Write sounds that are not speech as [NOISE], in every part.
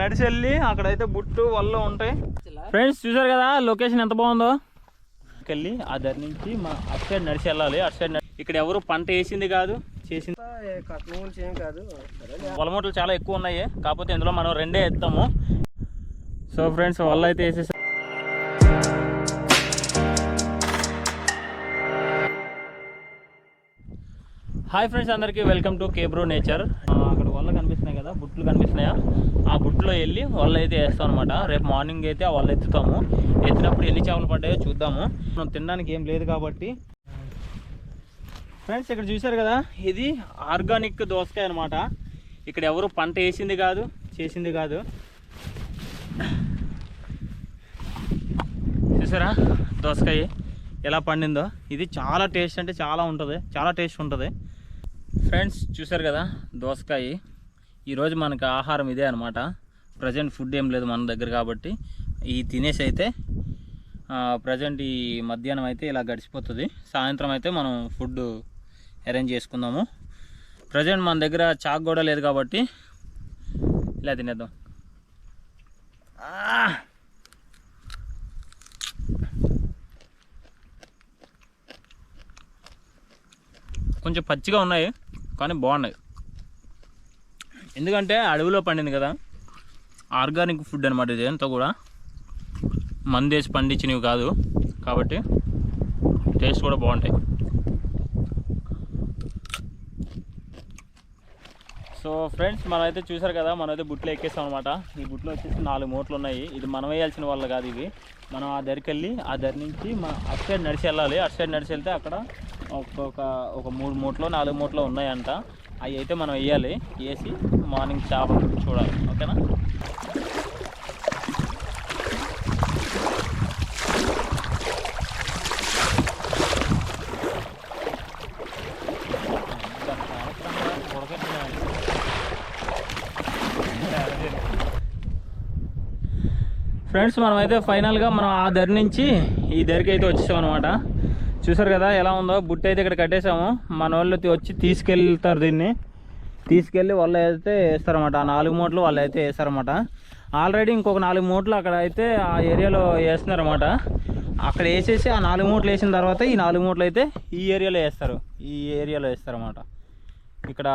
నడిచి వెళ్ళి అక్కడైతే బుట్టు వల్ల ఉంటాయి. ఫ్రెండ్స్ చూసారు కదా లొకేషన్ ఎంత బాగుందో? వెళ్ళి ఆ దగ్గర నుంచి మా అటు సైడ్ నడిచి వెళ్ళాలి. అటు సైడ్ ఇక్కడ ఎవరు పంట వేసింది కాదు చేసింది. పొలమూటలు చాలా ఎక్కువ ఉన్నాయి. కాకపోతే ఇందులో మనం రెండే ఎత్తాము. సో ఫ్రెండ్స్ వల్ల అయితే వేసేసి హాయ్ ఫ్రెండ్స్ అందరికీ వెల్కమ్ టు కేబ్రో నేచర్ అక్కడ వల్ల కనిపిస్తున్నాయి కదా బుట్లు కనిపిస్తున్నాయా? ఆ బుట్లో వెళ్ళి వల్ల అయితే వేస్తాం అనమాట రేపు మార్నింగ్ అయితే ఆ వల్ల ఎత్తుతాము. ఎత్తినప్పుడు ఎన్ని చేపలు పడ్డాయో చూద్దాము. మనం తినడానికి ఏం లేదు కాబట్టి. ఫ్రెండ్స్ ఇక్కడ చూశారు కదా? ఇది ఆర్గానిక్ దోసకాయ అనమాట ఇక్కడ ఎవరు పంట వేసింది కాదు చేసింది కాదు. చూసారా? దోసకాయ ఎలా పండిందో? ఇది చాలా టేస్ట్ అంటే చాలా ఉంటుంది. చాలా టేస్ట్ ఉంటుంది. ఫ్రెండ్స్ చూసారు కదా? దోసకాయ. ఈరోజు మనకి ఆహారం ఇదే అనమాట ప్రజెంట్ ఫుడ్ ఏం లేదు మన దగ్గర కాబట్టి. ఈ తినేసి అయితే ప్రజెంట్ ఈ మధ్యాహ్నం అయితే ఇలా గడిచిపోతుంది. సాయంత్రం అయితే మనం ఫుడ్ అరేంజ్ చేసుకుందాము. ప్రజెంట్ మన దగ్గర చాక్ కూడా లేదు కాబట్టి ఇలా తినేద్దాం. కొంచెం పచ్చిగా ఉన్నాయి కానీ బాగున్నాయి. ఎందుకంటే అడవిలో పండింది కదా. ఆర్గానిక్ ఫుడ్ అనమాట ఇది అంతా కూడా. మందేసి పండించినవి కాదు. కాబట్టి టేస్ట్ కూడా బాగుంటాయి. సో ఫ్రెండ్స్ మనమైతే చూసారు కదా మనమైతే బుట్లు ఎక్కేస్తాం అనమాట ఈ బుట్లో వచ్చేసి నాలుగు మూట్లు ఉన్నాయి. ఇది మనం వేయాల్సిన వాళ్ళు కాదు ఇవి. మనం ఆ దరికి వెళ్ళి ఆ దరి నుంచి మన అటు సైడ్ నడిచి వెళ్ళాలి. అటు సైడ్ నడిచి వెళ్తే అక్కడ ఒక్కొక్క ఒక మూడు మూటలు నాలుగు మూట్లో ఉన్నాయంట. అవి అయితే మనం వేయాలి. వేసి మార్నింగ్ చేపలు చూడాలి. ఓకేనా? ఫ్రెండ్స్ మనమైతే ఫైనల్గా మనం ఆ దరి నుంచి ఈ దరికి అయితే వచ్చేసాం అనమాట చూసారు కదా ఎలా ఉందో? బుట్ట అయితే ఇక్కడ కట్టేసాము మన వాళ్ళు వచ్చి తీసుకెళ్తారు దీన్ని. తీసుకెళ్ళి వాళ్ళు అయితే వేస్తారన్నమాట. ఆ నాలుగు మూటలు వాళ్ళు అయితే వేస్తారన్నమాట. ఆల్రెడీ ఇంకొక నాలుగు మూటలు అక్కడ అయితే ఆ ఏరియాలో వేస్తున్నారన్నమాట. అక్కడ వేసేసి ఆ నాలుగు మూటలు వేసిన తర్వాత ఈ నాలుగు మూటలు అయితే ఈ ఏరియాలో వేస్తారు. ఈ ఏరియాలో వేస్తారన్నమాట. ఇక్కడ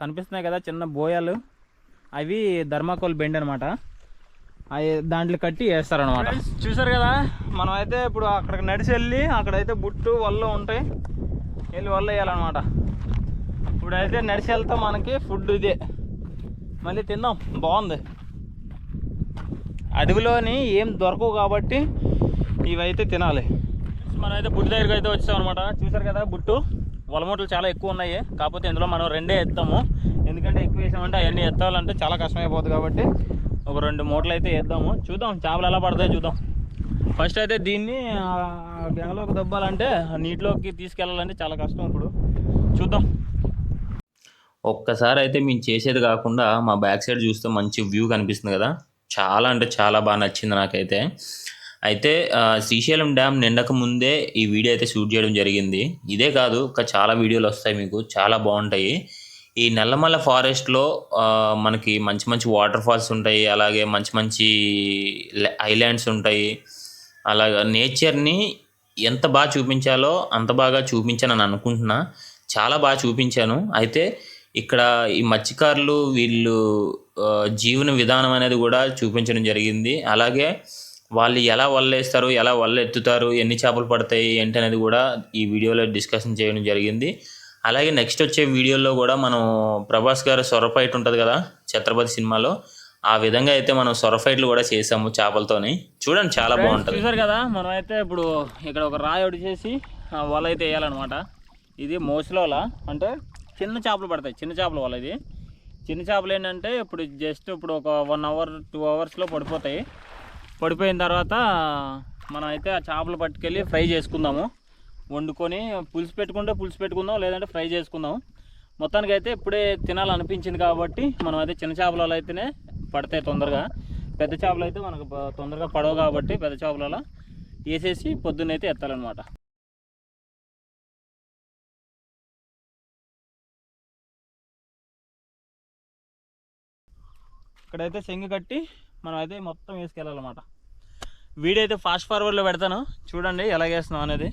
కనిపిస్తున్నాయి కదా చిన్న బోయాలు. అవి ధర్మాకోల్ బెండ్ అనమాట దాంట్లో కట్టి వేస్తారనమాట చూసారు కదా? మనం అయితే ఇప్పుడు అక్కడికి నడిచి వెళ్ళి అక్కడైతే బుట్టు వల్ల ఉంటాయి. వెళ్ళి వల్ల వేయాలన్నమాట. అయితే నడిచి వెళ్తే మనకి ఫుడ్ ఇదే. మళ్ళీ తిందాం. బాగుంది. అడవిలోని ఏం దొరకవు కాబట్టి ఇవైతే తినాలి. మనమైతే బుట్టు దగ్గరికి అయితే వచ్చాం అనమాట చూసారు కదా బుట్టు? వలమూటలు చాలా ఎక్కువ ఉన్నాయి. కాకపోతే ఇందులో మనం రెండే ఎత్తాము. ఎందుకంటే ఎక్కువ వేసామంటే అవన్నీ ఎత్తాలంటే చాలా కష్టమైపోతుంది కాబట్టి ఒక రెండు మూటలు అయితే వేద్దాము. చూద్దాం చేపలు ఎలా పడతాయి చూద్దాం. ఫస్ట్ అయితే దీన్ని ఆ దబ్బాలంటే నీటిలోకి తీసుకెళ్ళాలంటే చాలా కష్టం ఇప్పుడు. చూద్దాం. ఒక్కసారి అయితే మేము చేసేది కాకుండా మా బ్యాక్ సైడ్ చూస్తే మంచి వ్యూ కనిపిస్తుంది కదా. చాలా అంటే చాలా బాగా నచ్చింది నాకైతే. అయితే శ్రీశైలం డ్యామ్ నిండక ముందే ఈ వీడియో అయితే షూట్ చేయడం జరిగింది. ఇదే కాదు ఇంకా చాలా వీడియోలు వస్తాయి మీకు. చాలా బాగుంటాయి. ఈ నల్లమల్ల ఫారెస్ట్లో మనకి మంచి మంచి వాటర్ ఫాల్స్ ఉంటాయి అలాగే మంచి మంచి ఐలాండ్స్ ఉంటాయి. అలాగా నేచర్ని ఎంత బాగా చూపించాలో అంత బాగా చూపించానని అనుకుంటున్నా. చాలా బాగా చూపించాను. అయితే ఇక్కడ ఈ మత్స్యకారులు వీళ్ళు జీవన విధానం అనేది కూడా చూపించడం జరిగింది. అలాగే వాళ్ళు ఎలా వల్లేస్తారు ఎలా వల్ల ఎత్తుతారు ఎన్ని చేపలు పడతాయి ఏంటి అనేది కూడా ఈ వీడియోలో డిస్కషన్ చేయడం జరిగింది. అలాగే నెక్స్ట్ వచ్చే వీడియోలో కూడా మనం ప్రభాస్ గారు సొరఫైట్ ఉంటుంది కదా ఛత్రపతి సినిమాలో ఆ విధంగా అయితే మనం సొరఫైట్లు కూడా చేసాము చేపలతోని. చూడండి చాలా బాగుంటుంది. చూసారు కదా మనం అయితే ఇప్పుడు ఇక్కడ ఒక రాయి ఒకటి చేసి ఆ వల అయితే వేయాలన్నమాట. ఇది మోసలోల అంటే చిన్న చేపలు పడతాయి చిన్న చేపల వల ఇది. చిన్న చేపలు ఏంటంటే ఇప్పుడు జస్ట్ ఇప్పుడు ఒక వన్ అవర్ టూ అవర్స్లో పడిపోతాయి. పడిపోయిన తర్వాత మనం అయితే ఆ చేపలు పట్టుకెళ్ళి ఫ్రై చేసుకుందాము. వండుకొని పులుసు పెట్టుకుంటే పులుసు పెట్టుకుందాం లేదంటే ఫ్రై చేసుకుందాం. మొత్తానికి అయితే ఇప్పుడే తినాలనిపించింది కాబట్టి మనం అయితే చిన్న చేపలలో అయితేనే పడతాయి తొందరగా. పెద్ద చేపలు అయితే మనకు తొందరగా పడవు కాబట్టి పెద్ద చేపలలో వేసేసి పొద్దున్నైతే ఎత్తాలన్నమాట. ఇక్కడైతే సెంగు కట్టి మనం అయితే మొత్తం వేసుకెళ్ళాలన్నమాట. వీడియో అయితే ఫాస్ట్ ఫార్వర్డ్లో పెడతాను. చూడండి ఎలా వేస్తున్నాం అనేది.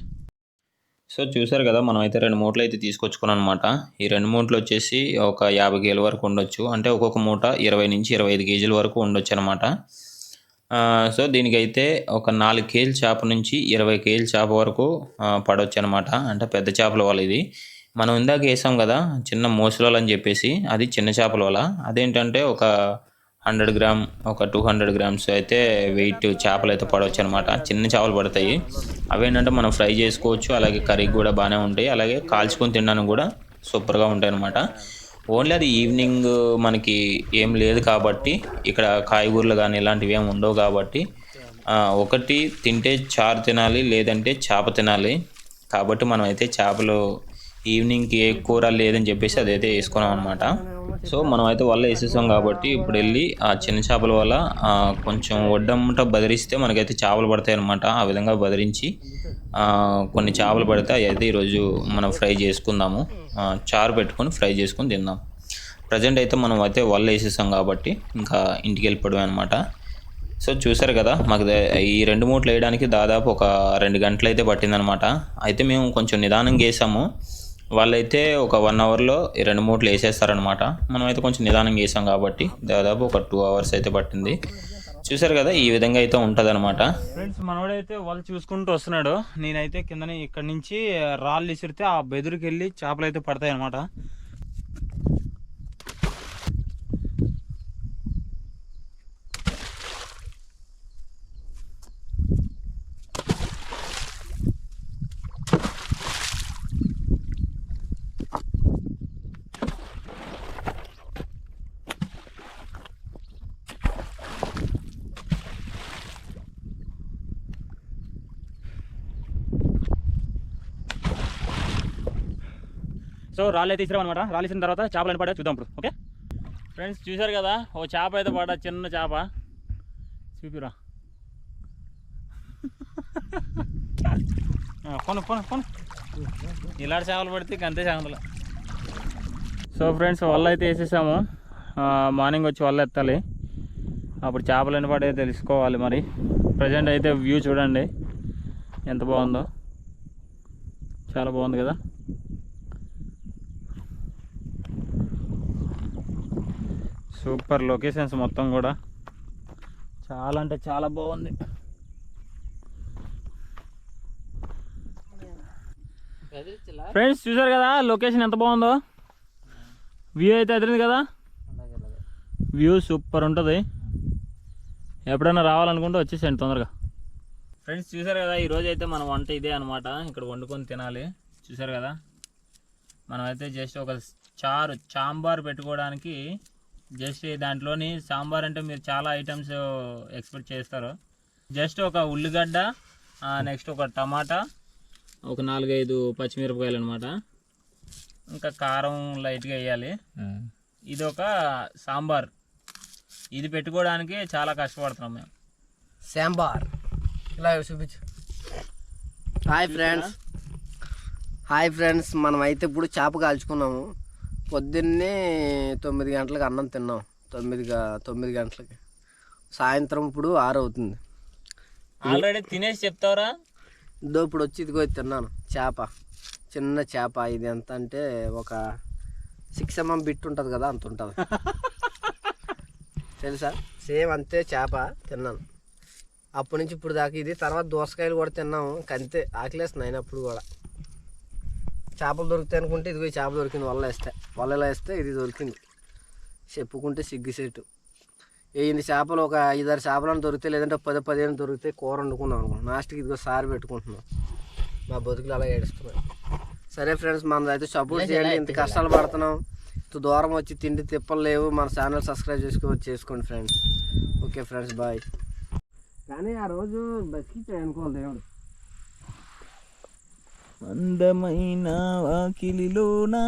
సో చూసారు కదా మనం అయితే రెండు మూటలు అయితే తీసుకొచ్చుకున్నాం అనమాట ఈ రెండు మూటలు వచ్చేసి ఒక యాభై కేజీల వరకు ఉండొచ్చు. అంటే ఒక్కొక్క మూట ఇరవై నుంచి ఇరవై ఐదు కేజీల వరకు ఉండొచ్చు అనమాట సో దీనికైతే ఒక నాలుగు కేజీల చేప నుంచి ఇరవై కేజీల చేప వరకు పడవచ్చు అనమాట అంటే పెద్ద చేపల వల్ల ఇది. మనం ఇందాక వేసాం కదా చిన్న మోసలు అని చెప్పేసి అది చిన్న చేపల వల్ల అదేంటంటే ఒక హండ్రెడ్ గ్రామ్ ఒక టూ హండ్రెడ్ గ్రామ్స్ అయితే వెయిట్ చేపలు అయితే పడవచ్చు అనమాట చిన్న చేపలు పడతాయి. అవేంటంటే మనం ఫ్రై చేసుకోవచ్చు. అలాగే కర్రీ కూడా బాగానే ఉంటాయి. అలాగే కాల్చుకొని తినడానికి కూడా సూపర్గా ఉంటాయి అనమాట ఓన్లీ అది ఈవినింగ్ మనకి ఏం లేదు కాబట్టి ఇక్కడ కాయగూరలు కానీ ఇలాంటివి ఏమి ఉండవు కాబట్టి ఒకటి తింటే చారు తినాలి లేదంటే చేప తినాలి. కాబట్టి మనం అయితే చేపలు ఈవినింగ్కి ఏ కూర లేదని చెప్పేసి అదైతే వేసుకున్నాం అనమాట సో మనం అయితే వల్ల వేసేసాం కాబట్టి ఇప్పుడు వెళ్ళి ఆ చిన్న చేపల వల్ల కొంచెం వడ్డమ్మట బదిరిస్తే మనకైతే చేపలు పడతాయి అనమాట ఆ విధంగా బదిరించి కొన్ని చేపలు పడితే అవి అయితే ఈరోజు మనం ఫ్రై చేసుకుందాము. చారు పెట్టుకొని ఫ్రై చేసుకొని తిందాం. ప్రజెంట్ అయితే మనం అయితే వల్ల వేసేసాం కాబట్టి ఇంకా ఇంటికి వెళ్ళిపోవడమే అనమాట సో చూసారు కదా మాకు ఈ రెండు మూటలు వేయడానికి దాదాపు ఒక రెండు గంటలు అయితే పట్టిందనమాట అయితే మేము కొంచెం నిదానంగా వేసాము. వాళ్ళైతే ఒక వన్ అవర్లో ఈ రెండు మూటలు వేసేస్తారనమాట మనమైతే కొంచెం నిదానంగా వేసాం కాబట్టి దాదాపు ఒక టూ అవర్స్ అయితే పట్టింది. చూసారు కదా ఈ విధంగా అయితే ఉంటుంది అనమాట ఫ్రెండ్స్ మనవాడైతే వాళ్ళు చూసుకుంటూ వస్తున్నాడు. నేనైతే కిందనే ఇక్కడ నుంచి రాళ్ళు విసిరితే ఆ బెదురుకి వెళ్ళి చేపలు అయితే పడతాయి అనమాట సో రాళ్ళు అయితే ఇసిరాం అనమాట రాళ్ళు తర్వాత చేపలు అని పడే చూద్దాం ఇప్పుడు ఓకే? ఫ్రెండ్స్ చూశారు కదా ఓ చేప అయితే పడ్డా చిన్న చేప. చూపిరా. పోను పోను పోను. ఇలాంటి చేపలు పడితే అంతే చేపలు. సో ఫ్రెండ్స్ వల్ల అయితే వేసేసాము. మార్నింగ్ వచ్చి వల్ల ఎత్తాలి. అప్పుడు చేపలు ఎన్ని పడే తెలుసుకోవాలి మరి. ప్రజెంట్ అయితే వ్యూ చూడండి. ఎంత బాగుందో. చాలా బాగుంది కదా. సూపర్ లొకేషన్స్ మొత్తం కూడా. చాలా అంటే చాలా బాగుంది. ఫ్రెండ్స్ చూసారు కదా లొకేషన్ ఎంత బాగుందో? వ్యూ అయితే ఎదిరింది కదా? వ్యూ సూపర్ ఉంటుంది. ఎప్పుడైనా రావాలనుకుంటే వచ్చేసేయండి తొందరగా. ఫ్రెండ్స్ చూసారు కదా ఈరోజు అయితే మన వంట ఇదే అనమాట ఇక్కడ వండుకొని తినాలి. చూసారు కదా? మనమైతే జస్ట్ ఒక చారు చాంబార్ పెట్టుకోవడానికి జస్ట్ దాంట్లోని సాంబార్ అంటే మీరు చాలా ఐటమ్స్ ఎక్స్పెక్ట్ చేస్తారు. జస్ట్ ఒక ఉల్లిగడ్డ నెక్స్ట్ ఒక టమాటా ఒక నాలుగైదు పచ్చిమిరపకాయలు అనమాట ఇంకా కారం లైట్గా వేయాలి. ఇది ఒక సాంబార్. ఇది పెట్టుకోవడానికి చాలా కష్టపడుతున్నాం మేము. శాంబార్ ఇలా చూపించు. Hi friends. హాయ్ ఫ్రెండ్స్ మనం అయితే ఇప్పుడు చేప కాల్చుకున్నాము. పొద్దున్నే తొమ్మిది గంటలకు అన్నం తిన్నాం. తొమ్మిది తొమ్మిది గంటలకి. సాయంత్రం ఇప్పుడు ఆరు అవుతుంది. ఆల్రెడీ తినేసి చెప్తావరా. ఇదో ఇప్పుడు వచ్చి ఇదిగో ఇది తిన్నాను. చేప. చిన్న చేప ఇది ఎంత అంటే ఒక సిక్స్ ఎంఎం బిట్ ఉంటుంది కదా అంత ఉంటుంది. [LAUGHS] తెలుసా? సేమ్ అంతే చేప తిన్నాను. అప్పటి నుంచి ఇప్పుడు దాకా ఇది. తర్వాత దోసకాయలు కూడా తిన్నాము. ఇంక అంతే. ఆకలేస్తుంది అయినప్పుడు కూడా. చేపలు దొరుకుతాయి అనుకుంటే ఇదిగో చేప దొరికింది వల్ల వేస్తే. వలలో వేస్తే ఇది దొరికింది. చెప్పుకుంటే సిగ్గుసేటు వెయ్యి చేపలు ఒక ఐదారు చేపలను దొరికితే లేదంటే పది పదిహేను దొరికితే కూర వండుకున్నాం అనుకో లాస్ట్కి ఇదిగో సారి పెట్టుకుంటున్నాం. మా బతుకులు అలా ఏడుస్తున్నాయి. సరే ఫ్రెండ్స్ మన అయితే సపోర్ట్ చేయండి. ఇంత కష్టాలు పడుతున్నాం. ఇంత దూరం వచ్చి తిండి తిప్పలు లేవు. మన ఛానల్ సబ్స్క్రైబ్ చేసుకో చేసుకోండి ఫ్రెండ్స్. Okay friends bye. కానీ ఆ రోజు బతికితే అనుకోవాలి దేవుడు. అందమైన వాకిలిలోనా?